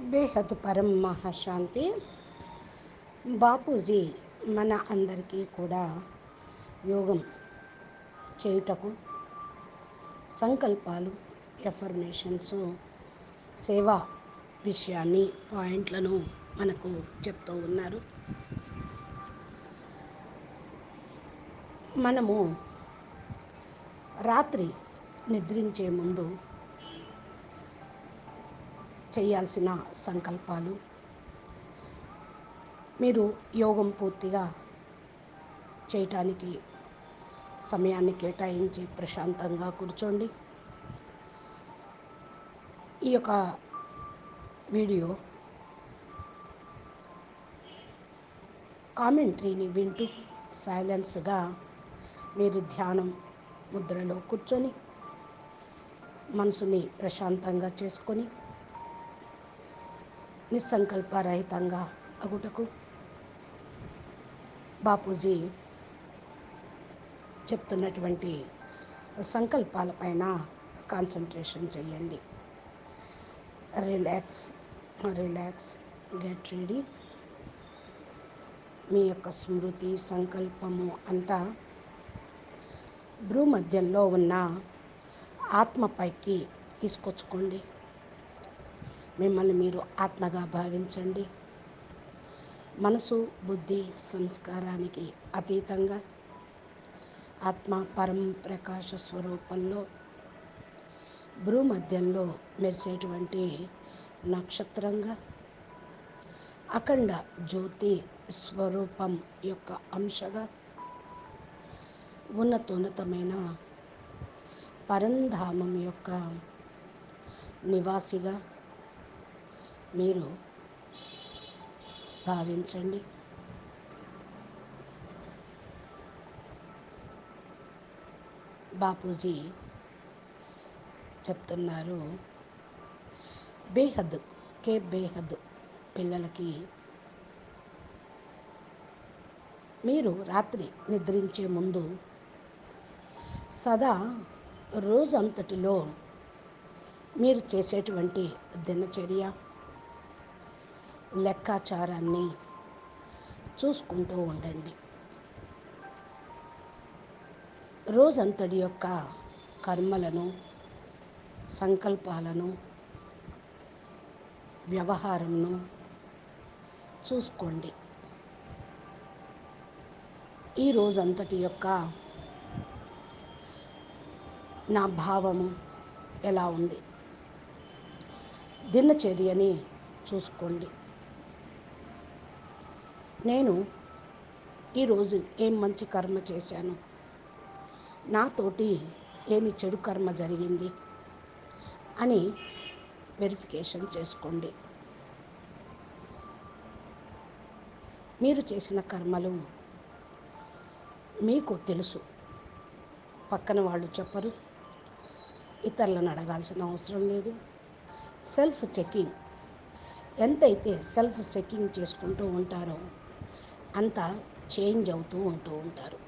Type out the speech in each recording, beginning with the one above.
బేహద్ పరం మహాశాంతి. బాపూజీ మన అందరికీ కూడా యోగం చేయుటకు సంకల్పాలు ఎఫర్మేషన్స్ సేవా విషయాన్ని పాయింట్లను మనకు చెప్తూ ఉన్నారు. మనము రాత్రి నిద్రించే ముందు చేయాల్సిన సంకల్పాలు. మీరు యోగం పూర్తిగా చేయటానికి సమయాన్ని కేటాయించి ప్రశాంతంగా కూర్చోండి. ఈ యొక్క వీడియో కామెంట్రీని వింటూ సైలెన్స్గా మీరు ధ్యానం ముద్రలో కూర్చొని మనసుని ప్రశాంతంగా చేసుకొని నిస్సంకల్పరహితంగా అగుటకు బాపూజీ చెప్తున్నటువంటి సంకల్పాలపైన కాన్సన్ట్రేషన్ చేయండి రిలాక్స్ రిలాక్స్ గెట్ రెడీ. మీ యొక్క స్మృతి సంకల్పము అంతా భ్రూమధ్యంలో ఉన్న ఆత్మపైకి తీసుకొచ్చుకోండి. మిమ్మల్ని మీరు ఆత్మగా భావించండి. మనసు బుద్ధి సంస్కారానికి అతీతంగా ఆత్మ పరం ప్రకాశ స్వరూపంలో భూమధ్యంలో మెరిసేటువంటి నక్షత్రంగా అఖండ జ్యోతి స్వరూపం యొక్క అంశగా ఉన్నతోన్నతమైన పరంధామం యొక్క నివాసిగా మీరు భావించండి. బాపూజీ చెప్తున్నారు బేహద్ కే బేహద్ పిల్లలకి మీరు రాత్రి నిద్రించే ముందు సదా రోజంతటిలో మీరు చేసేటువంటి దినచర్య లెక్కాచారాన్ని చూసుకుంటూ ఉండండి. రోజంతటి యొక్క కర్మలను సంకల్పాలను వ్యవహారంను చూసుకోండి. ఈ రోజంతటి యొక్క నా భావము ఎలా ఉంది? దినచర్యని చూసుకోండి. నేను ఈరోజు ఏం మంచి కర్మ చేశాను? నాతోటి ఏమి చెడు కర్మ జరిగింది? అని వెరిఫికేషన్ చేసుకోండి. మీరు చేసిన కర్మలు మీకు తెలుసు. పక్కన వాళ్ళు చెప్పరు. ఇతరులను అడగాల్సిన అవసరం లేదు. సెల్ఫ్ చెకింగ్ ఎంతైతే సెల్ఫ్ చెకింగ్ చేసుకుంటూ ఉంటారో అంత చేంజ్ అవుతూ ఉంటూ ఉంటారు.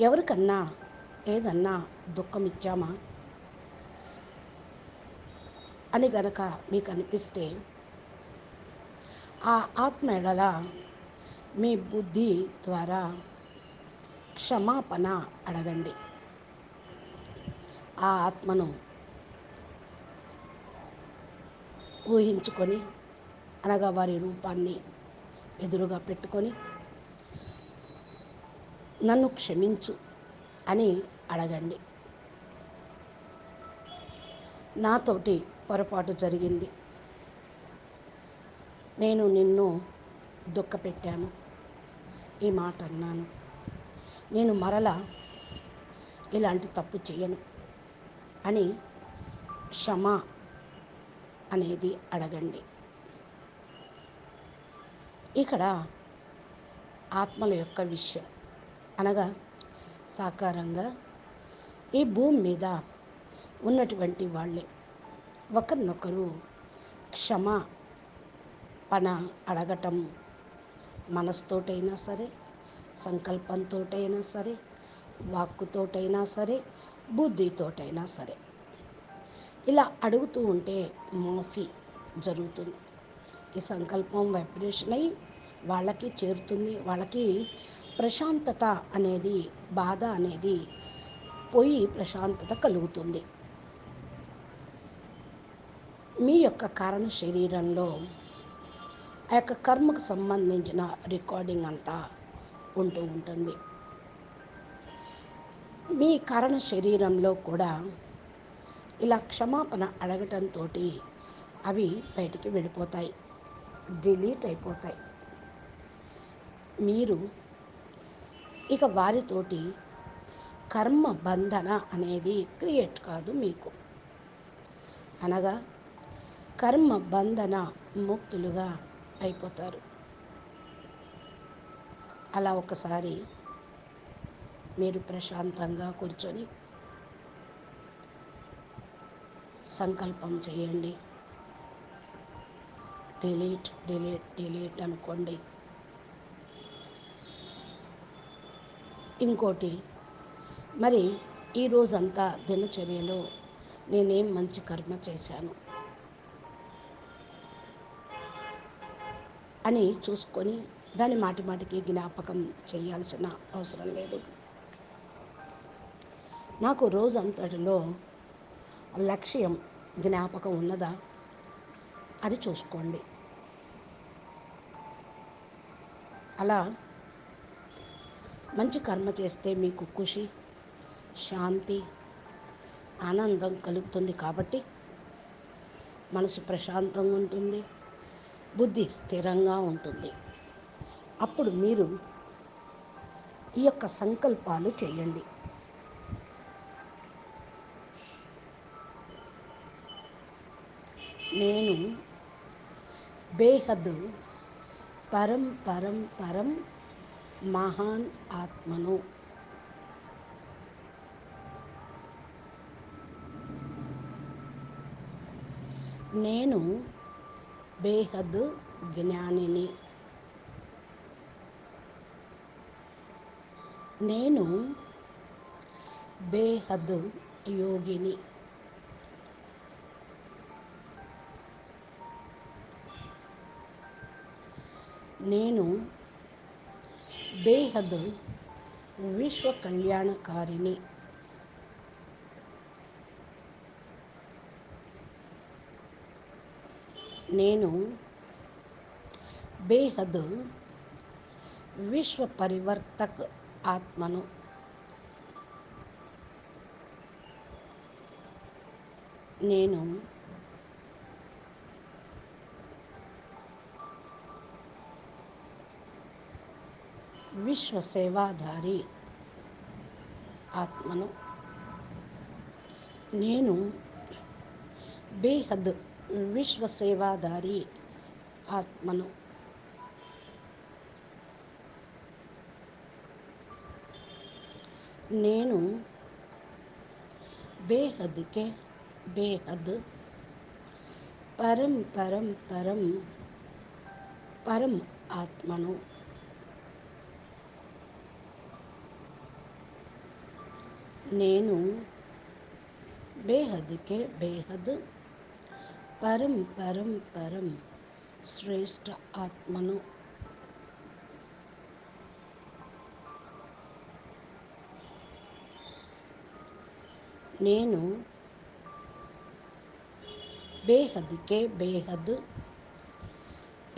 ఎవరికన్నా ఏదన్నా దుఃఖం ఇచ్చామా అని గనక మీకు అనిపిస్తే ఆ ఆత్మ ఎడల మీ బుద్ధి ద్వారా క్షమాపణ అడగండి. ఆ ఆత్మను ఊహించుకొని అనగా వారి రూపాన్ని ఎదురుగా పెట్టుకొని నన్ను క్షమించు అని అడగండి. నాతోటి పొరపాటు జరిగింది. నేను నిన్ను దుఃఖపెట్టాను. ఈ మాట అన్నాను. నేను మరలా ఇలాంటి తప్పు చేయను అని క్షమ అనేది అడగండి. ఇక్కడ ఆత్మల యొక్క విషయం. అనగా సాకారంగా ఈ భూమి మీద ఉన్నటువంటి వాళ్ళే. ఒకరినొకరు క్షమ పన అడగటం మనసుతోటైనా సరే సంకల్పంతోటైనా సరే వాక్కుతోటైనా సరే బుద్ధితోటైనా సరే. ఇలా అడుగుతూ ఉంటే మాఫీ జరుగుతుంది. ఈ సంకల్పం వైబ్రేషన్ అయ్యి వాళ్ళకి చేరుతుంది. వాళ్ళకి ప్రశాంతత అనేది బాధ అనేది పోయి ప్రశాంతత కలుగుతుంది. మీ యొక్క కారణ శరీరంలో ఆ యొక్క కర్మకు సంబంధించిన రికార్డింగ్ అంతా ఉంటూ ఉంటుంది. మీ కారణ శరీరంలో కూడా ఇలా క్షమాపణ అడగటంతో అవి బయటికి వెళ్ళిపోతాయి. డిలీట్ అయిపోతాయి. మీరు ఇక వారితోటి కర్మ బంధన అనేది క్రియేట్ కాదు మీకు. అనగా కర్మ బంధన ముక్తులుగా అయిపోతారు. అలా ఒకసారి మీరు ప్రశాంతంగా కూర్చొని సంకల్పం చేయండి. డిలీట్ డిలీట్ డిలీట్ అనుకోండి. ఇంకోటి మరి ఈ రోజంతా దినచర్యలో నేనేం మంచి కర్మ చేశాను? అని చూసుకొని దాని మాటి మాటికి జ్ఞాపకం చేయాల్సిన అవసరం లేదు. నాకు రోజంతటిలో లక్ష్యం జ్ఞాపకం ఉన్నదా? అది చూసుకోండి. అలా మంచి కర్మ చేస్తే మీకు ఖుషి శాంతి ఆనందం కలుగుతుంది కాబట్టి మనసు ప్రశాంతంగా ఉంటుంది బుద్ధి స్థిరంగా ఉంటుంది. అప్పుడు మీరు ఈ యొక్క సంకల్పాలు చేయండి. నేను బేహద్ పరం పరం పరం మహాన్ ఆత్మను. నేను బేహద్ జ్ఞానిని. నేను బేహద్ యోగిని. నేను బేహద్ విశ్వ కళ్యాణకారిణి నేను బేహద్ విశ్వ పరివర్తక్ ఆత్మను. నేను విశ్వసేవాధారి ఆత్మను. నేను బేహద్ విశ్వసేవాధారి ఆత్మను. నేను బేహద్కే బేహద్ పరం పరం పరం పరం ఆత్మను. నేను బేహద్కే బేహద్ పరం పరం పరం శ్రేష్ట ఆత్మను. నేను బేహద్కే బేహద్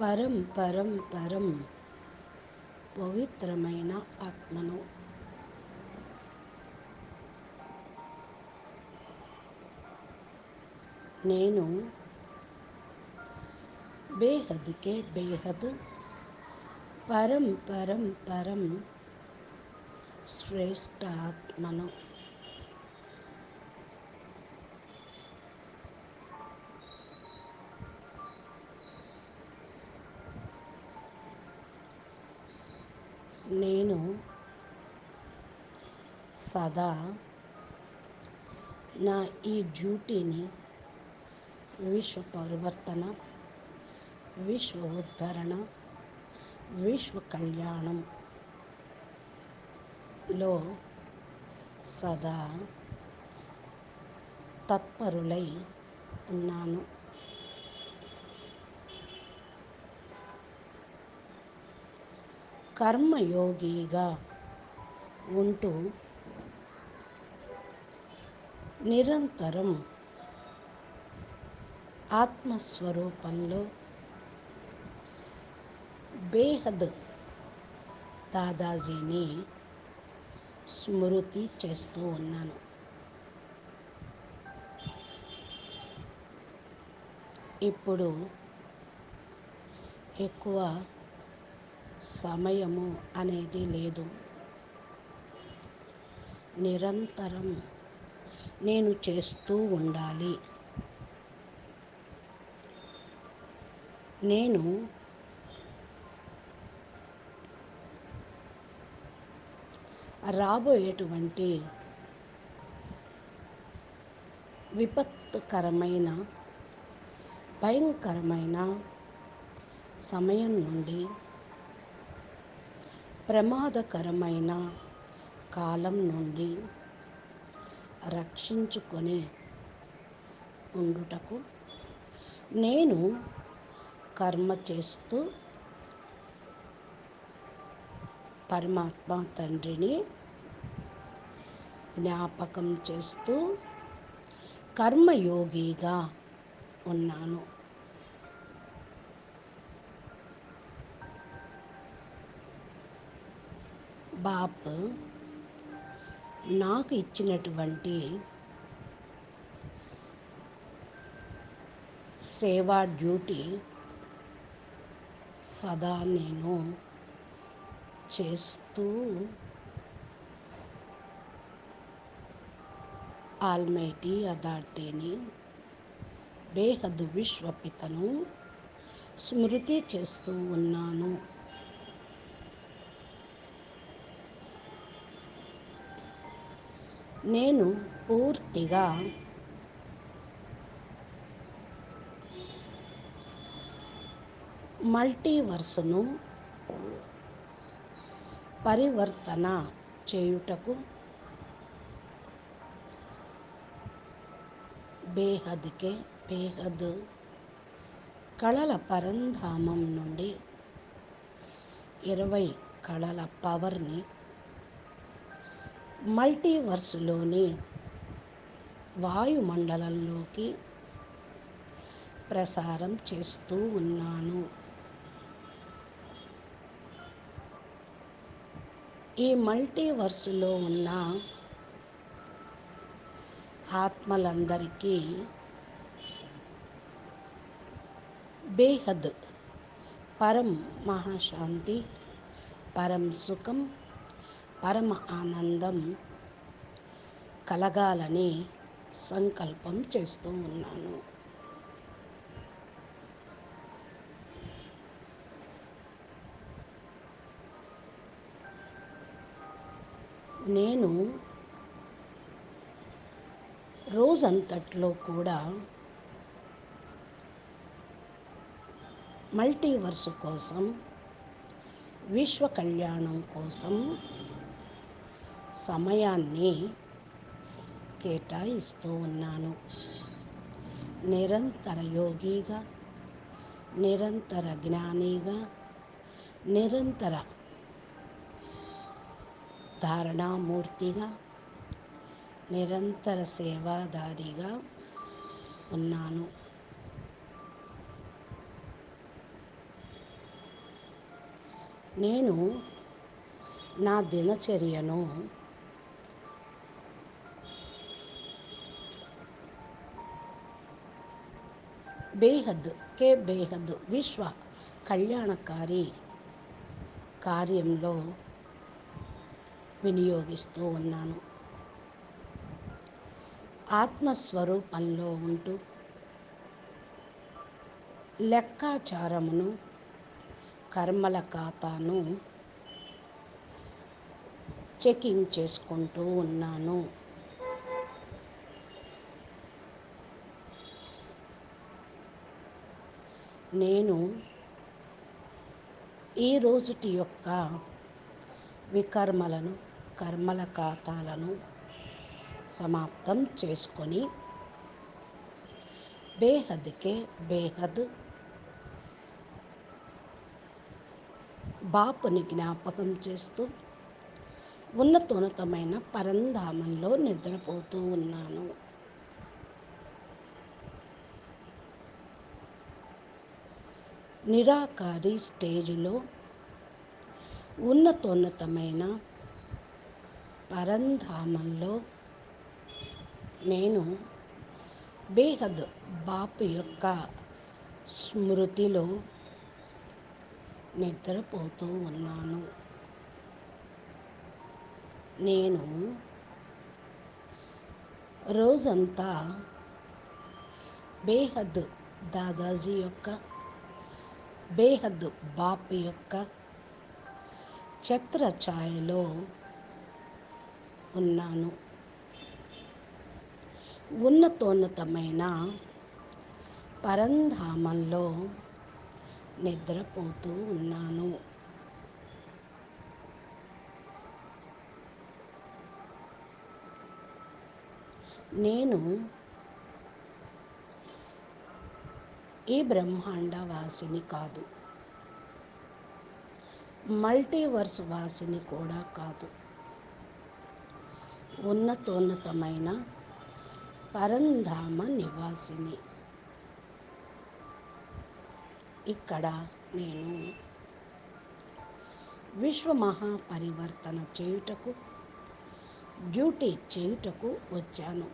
పరం పరం పరం పవిత్రమైన ఆత్మను. నేను బేహద్కే బేహద్ పరం పరం పరం శ్రేష్టాత్మను నేను సదా నా ఈ డ్యూటీని విశ్వ పరివర్తన విశ్వ ఉద్ధరణ విశ్వ కళ్యాణంలో సదా తత్పరులై ఉన్నాను। కర్మయోగిగా ఉంటూ నిరంతరం ఆత్మస్వరూపంలో బేహద్ దాదాజీని స్మృతి చేస్తూ ఉన్నాను. ఇప్పుడు ఎక్కువ సమయము అనేది లేదు. నిరంతరం నేను చేస్తూ ఉండాలి. నేను రాబోయేటువంటి విపత్కరమైన భయంకరమైన సమయం నుండి ప్రమాదకరమైన కాలం నుండి రక్షించుకొని ఉండుటకు నేను కర్మ చేస్తూ పరమాత్మ తండ్రిని జ్ఞాపకం చేస్తూ కర్మయోగిగా ఉన్నాను. బాప్ నాకు ఇచ్చినటువంటి సేవా డ్యూటీ సదా నేను చేస్తూ ఆల్మైటీ అథారిటీని బేహద్ విశ్వపితను స్మృతి చేస్తూ ఉన్నాను. నేను పూర్తిగా మల్టీవర్స్ను పరివర్తన చేయుటకు బేహద్కే బేహద్ కళల పరంధామం నుండి ఇరవై కళల పవర్ని మల్టీవర్స్లోని వాయుమండలంలోకి ప్రసారం చేస్తూ ఉన్నాను. ఈ మల్టీవర్స్లో ఉన్న ఆత్మలందరికీ బేహద్ పరం మహాశాంతి పరం సుఖం పరమ ఆనందం కలగాలని సంకల్పం చేస్తూ ఉన్నాను. నేను రోజంతట్లో కూడా మల్టీవర్స్ కోసం విశ్వ కళ్యాణం కోసం సమయాన్ని కేటాయిస్తూ ఉన్నాను. నిరంతర యోగిగా నిరంతర జ్ఞానిగా నిరంతర ధారణామూర్తిగా నిరంతర సేవాదారిగా ఉన్నాను. నేను నా దినచర్యను బేహద్ కే బేహద్ విశ్వ కళ్యాణకారి కార్యంలో వినియోగిస్తూ ఉన్నాను. ఆత్మస్వరూపంలో ఉంటూ లెక్కాచారమును కర్మల ఖాతాను చెకింగ్ చేసుకుంటూ ఉన్నాను. నేను ఈ రోజుటి యొక్క వికర్మలను కర్మల ఖాతాలను సమాప్తం చేసుకొని బేహద్కే బేహద్ బాపుని జ్ఞాపకం చేస్తూ ఉన్నతోన్నతమైన పరంధామంలో నిద్రపోతూ ఉన్నాను. నిరాకారి స్టేజ్లో ఉన్నతోన్నతమైన పరంధామంలో నేను బేహద్ బాపు యొక్క స్మృతిలో నిద్రపోతూ ఉన్నాను. నేను రోజంతా బేహద్ దాదాజీ యొక్క బేహద్ బాపు యొక్క ఛత్ర ఛాయలో ఉన్నాను. ఉన్నతోన్నతమైన పరంధామంలో నిద్రపోతూ ఉన్నాను. నేను ఈ బ్రహ్మాండ వాసిని కాదు. మల్టీవర్స్ వాసిని కూడా కాదు. ఉన్నతోన్నతమైన పరంధామ నివాసిని. ఇక్కడ నేను విశ్వ మహాపరివర్తన చేయుటకు డ్యూటీ చేయుటకు వచ్చాను.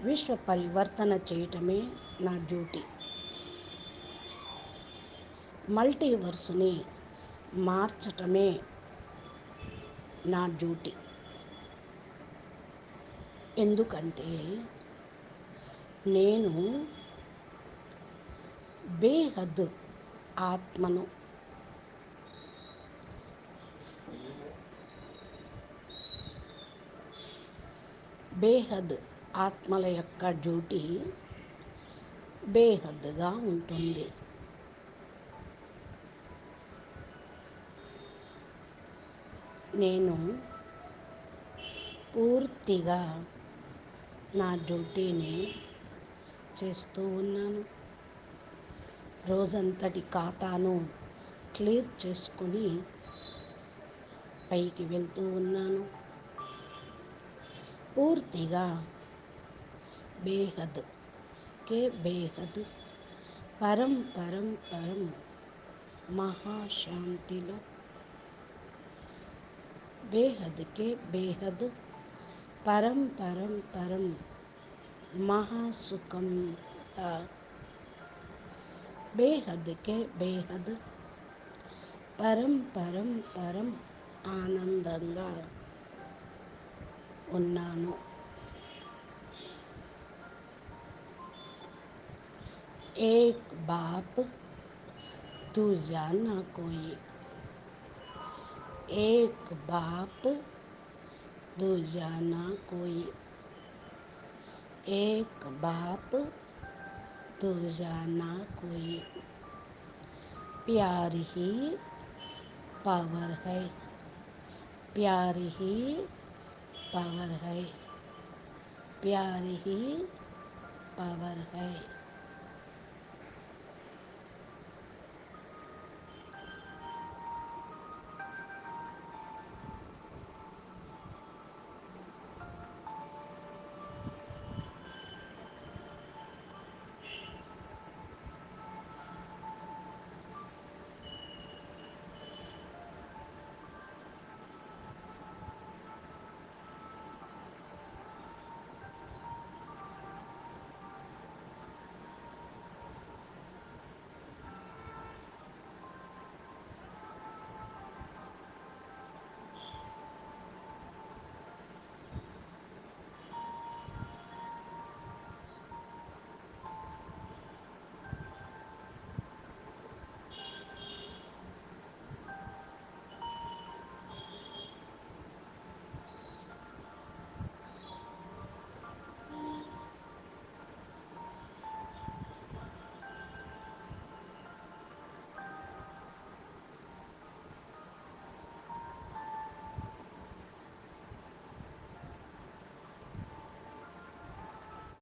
విశ్వ పరివర్తన చేయటమే నా డ్యూటీ. మల్టీవర్స్ని మార్చటమే నా డ్యూటీ. ఎందుకంటే నేను బేహద్ ఆత్మను. బేహద్ ఆత్మల యొక్క డ్యూటీ బేహద్గా ఉంటుంది. నేను పూర్తిగా నా డ్యూటీని చేస్తూ ఉన్నాను. రోజంతటి ఖాతాను క్లియర్ చేసుకొని పైకి వెళ్తూ ఉన్నాను. పూర్తిగా బేహద్ కే బేహద్ పరం పరం పరం మహాశాంతిలో బేహద్ కే బేహద్ పరం పరం పరం మహాసుఖంగా బేహద్ కే బేహద్ పరం పరం పరం ఆనందంగా ఉన్నాను ఏక్ బాప్ दूजा ना कोई एक बाप दूजा ना कोई। एक बाप दूजा ना कोई। प्यार ही पावर है। प्यार ही पावर है। प्यार ही पावर है।